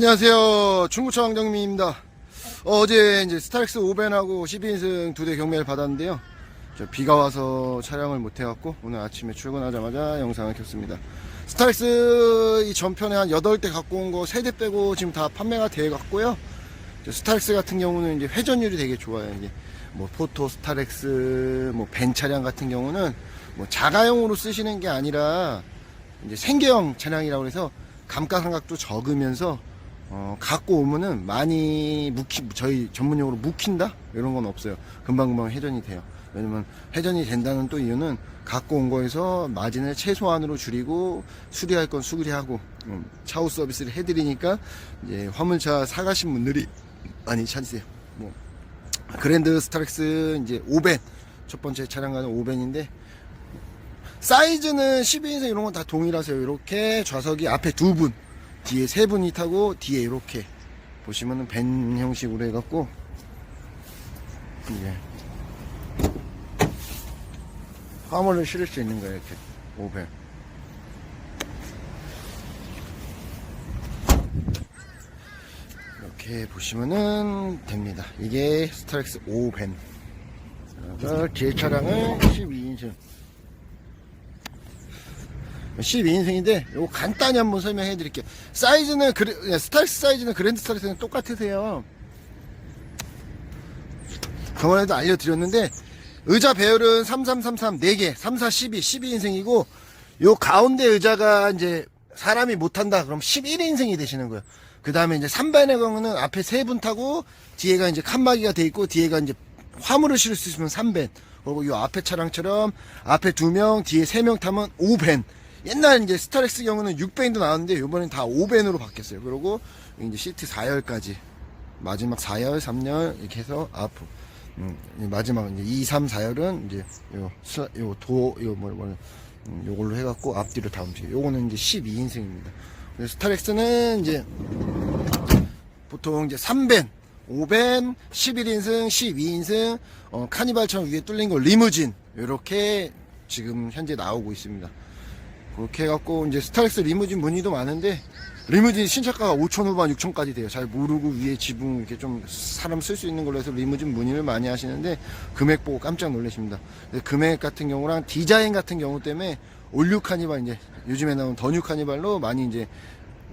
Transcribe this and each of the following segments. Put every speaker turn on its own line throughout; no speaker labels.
안녕하세요. 중고차 왕정민입니다. 어, 제 이제 스타렉스 5벤하고 12인승 두 대 경매를 받았는데요. 저 비가 와서 촬영을 못 해갖고 오늘 아침에 출근하자마자 영상을 켰습니다. 스타렉스 이 전편에 한 8대 갖고 온 거 3대 빼고 지금 다 판매가 돼 갖고요. 저 스타렉스 같은 경우는 이제 회전율이 되게 좋아요. 이제 뭐 포토 스타렉스 뭐 벤 차량 같은 경우는 뭐 자가용으로 쓰시는 게 아니라 이제 생계형 차량이라고 해서 감가상각도 적으면서 어, 갖고 오면은 많이 묵히 저희 전문용어로 묵힌다 이런 건 없어요. 금방금방 회전이 돼요. 왜냐면 회전이 된다는 또 이유는 갖고 온 거에서 마진을 최소한으로 줄이고 수리할 건 수리하고 음, 차후 서비스를 해드리니까 이제 화물차 사가신 분들이 많이 찾으세요. 뭐 그랜드 스타렉스 이제 5벤 첫 번째 차량가는 5벤인데 사이즈는 12인승 이런 건 다 동일하세요. 이렇게 좌석이 앞에 두 분, 뒤에 세 분이 타고 뒤에 이렇게 보시면은 벤 형식으로 해갖고 이제 화물을 실을 수 있는 거예요. 이렇게 5벤. 이렇게 보시면은 됩니다. 이게 스타렉스 5벤. 그래서 뒤에 차량은 12인승. 12인승인데 요거 간단히 한번 설명해 드릴게요. 사이즈는 그래, 예, 스타렉스 사이즈는 그랜드 스타렉스는 똑같으세요. 저번에도 알려드렸는데 의자 배열은 3333 4개 34 12 12인승이고 요 가운데 의자가 이제 사람이 못 탄다 그럼 11인승이 되시는 거예요. 그 다음에 이제 3반의 경우는 앞에 세 분 타고 뒤에가 이제 칸막이가 돼 있고 뒤에가 이제 화물을 실을 수 있으면 3벤. 그리고 요 앞에 차량처럼 앞에 두 명 뒤에 세 명 타면 5벤 옛날 이제 스타렉스 경우는 6벤도 나왔는데 이번엔 다 5벤으로 바뀌었어요. 그리고 이제 시트 4열까지 마지막 4열, 3열 이렇게 해서 앞 음, 마지막 이제 2, 3, 4열은 이제 요, 스- 요 도, 요 뭐, 뭐, 음, 요걸로 해갖고 앞뒤로 다 움직여요. 요거는 이제 12인승입니다. 스타렉스는 이제 보통 이제 3벤, 5벤, 11인승, 12인승, 어, 카니발처럼 위에 뚫린 거 리무진 이렇게 지금 현재 나오고 있습니다. 그렇게 해갖고 이제 스타렉스 리무진 문의도 많은데 리무진 신차가가 5천 후반 6천까지 돼요. 잘 모르고 위에 지붕 이렇게 좀 사람 쓸 수 있는 걸로 해서 리무진 문의를 많이 하시는데 금액 보고 깜짝 놀라십니다. 금액 같은 경우랑 디자인 같은 경우 때문에 올류 카니발 이제 요즘에 나온 더뉴 카니발로 많이 이제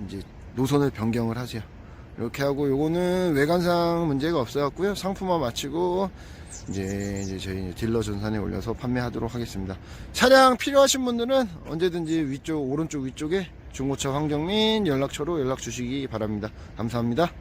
이제 노선을 변경을 하세요. 이렇게 하고 요거는 외관상 문제가 없어갖고요. 상품화 마치고 이제, 이제 저희 딜러 전산에 올려서 판매하도록 하겠습니다. 차량 필요하신 분들은 언제든지 위쪽 오른쪽 위쪽에 중고차 황정민 연락처로 연락 주시기 바랍니다. 감사합니다.